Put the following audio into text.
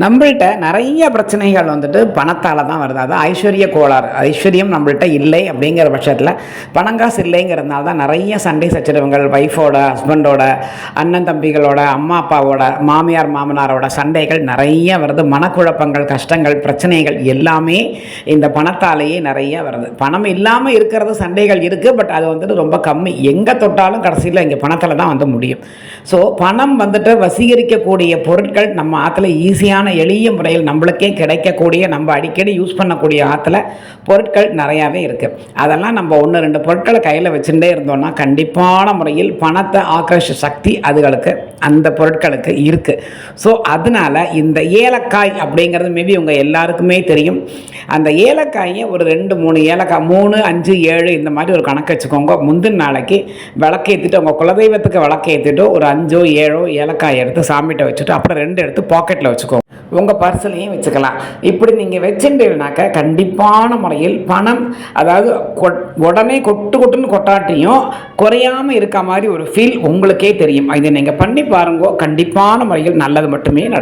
நம்மள்கிட்ட நிறைய பிரச்சனைகள் வந்துட்டு பணத்தால் தான் வருது. அது ஐஸ்வர்ய கோளாறு. ஐஸ்வர்யம் நம்மள்கிட்ட இல்லை அப்படிங்கிற பட்சத்தில் பணங்காசு இல்லைங்கிறதுனால தான் நிறைய சண்டை சச்சரவுகள் ஒய்ஃபோட ஹஸ்பண்டோட அண்ணன் தம்பிகளோட அம்மா அப்பாவோட மாமியார் மாமனாரோட சண்டைகள் நிறைய வருது. மனக்குழப்பங்கள் கஷ்டங்கள் பிரச்சனைகள் எல்லாமே இந்த பணத்தாலேயே நிறைய வருது. பணம் இல்லாமல் இருக்கிறது சண்டைகள் இருக்குது பட் அது வந்துட்டு ரொம்ப கம்மி. எங்கே தொட்டாலும் கடைசியில் இங்கே பணத்தில் தான் வந்து முடியும். ஸோ பணம் வந்துட்டு வசீகரிக்கக்கூடிய பொருட்கள் நம்ம ஆற்றுல ஈஸியான எளிய முறையில் நம்மளுக்கே கிடைக்கக்கூடிய நம்ம அடிக்கடி யூஸ் பண்ணக்கூடிய ஆற்றுல பொருட்கள் நிறையாவே இருக்குது அதெல்லாம் நம்ம ஒன்று ரெண்டு பொருட்களை கையில் வச்சுட்டே இருந்தோம்னா கண்டிப்பான முறையில் பணத்தை ஆக்கிரஷ சக்தி அதுகளுக்கு அந்த பொருட்களுக்கு இருக்குது ஸோ அதனால் இந்த ஏலக்காய் அப்படிங்கிறது மேபி உங்கள் எல்லாருக்குமே தெரியும். அந்த ஏலக்காயை ஒரு ரெண்டு மூணு ஏலக்காய் மூணு அஞ்சு ஏழு இந்த மாதிரி ஒரு கணக்கு வச்சுக்கோங்க. முந்தின நாளைக்கு விளக்கேற்றிட்டு உங்கள் குலதெய்வத்துக்கு விளக்கேற்றிட்டு ஒரு அஞ்சோ ஏழோ ஏலக்காய் எடுத்து சாமிகிட்ட வச்சுட்டு அப்புறம் ரெண்டு எடுத்து பாக்கெட்டில் வச்சுக்கோங்க. உங்கள் பர்சனையும் வச்சுக்கலாம். இப்படி நீங்கள் வச்சுட்டீங்கனாக்கா கண்டிப்பான முறையில் பணம் அதாவது கொட்- உடனே கொட்டு கொட்டுன்னு கொட்டாட்டியும் குறையாமல் இருக்க மாதிரி ஒரு ஃபீல் உங்களுக்கே தெரியும். இதை நீங்கள் பண்ணி பாருங்க கண்டிப்பான முறையில் நல்லது மட்டுமே நடக்கும்.